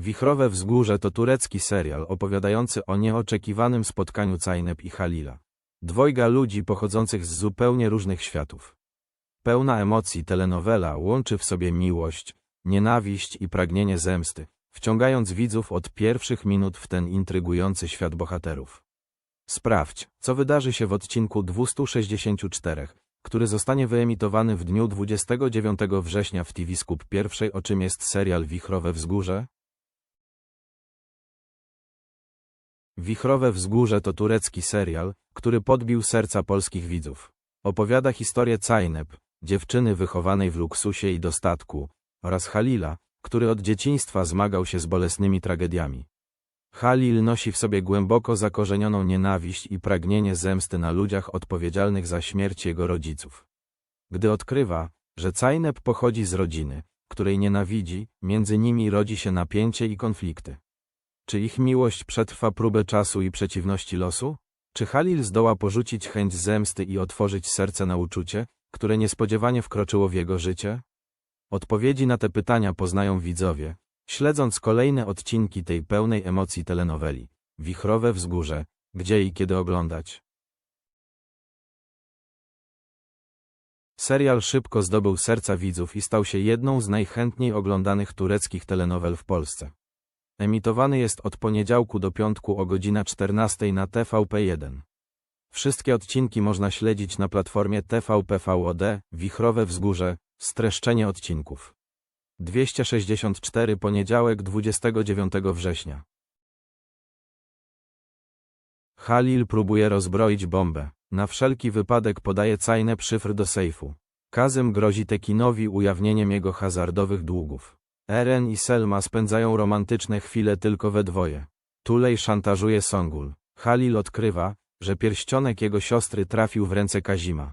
Wichrowe Wzgórze to turecki serial opowiadający o nieoczekiwanym spotkaniu Cajnep i Halila. Dwojga ludzi pochodzących z zupełnie różnych światów. Pełna emocji telenowela łączy w sobie miłość, nienawiść i pragnienie zemsty, wciągając widzów od pierwszych minut w ten intrygujący świat bohaterów. Sprawdź, co wydarzy się w odcinku 264, który zostanie wyemitowany w dniu 29 września w TV Skup pierwszej, o czym jest serial Wichrowe Wzgórze. Wichrowe Wzgórze to turecki serial, który podbił serca polskich widzów. Opowiada historię Cajnep, dziewczyny wychowanej w luksusie i dostatku, oraz Halila, który od dzieciństwa zmagał się z bolesnymi tragediami. Halil nosi w sobie głęboko zakorzenioną nienawiść i pragnienie zemsty na ludziach odpowiedzialnych za śmierć jego rodziców. Gdy odkrywa, że Cajnep pochodzi z rodziny, której nienawidzi, między nimi rodzi się napięcie i konflikty. Czy ich miłość przetrwa próbę czasu i przeciwności losu? Czy Halil zdoła porzucić chęć zemsty i otworzyć serce na uczucie, które niespodziewanie wkroczyło w jego życie? Odpowiedzi na te pytania poznają widzowie, śledząc kolejne odcinki tej pełnej emocji telenoweli. Wichrowe Wzgórze, gdzie i kiedy oglądać. Serial szybko zdobył serca widzów i stał się jedną z najchętniej oglądanych tureckich telenowel w Polsce. Emitowany jest od poniedziałku do piątku o godzina 14 na TVP1. Wszystkie odcinki można śledzić na platformie TVP VOD, Wichrowe Wzgórze, streszczenie odcinków. 264 poniedziałek 29 września. Halil próbuje rozbroić bombę. Na wszelki wypadek podaje cajne szyfr do sejfu. Kazym grozi Tekinowi ujawnieniem jego hazardowych długów. Eren i Selma spędzają romantyczne chwile tylko we dwoje. Tulej szantażuje Songul. Halil odkrywa, że pierścionek jego siostry trafił w ręce Kazima.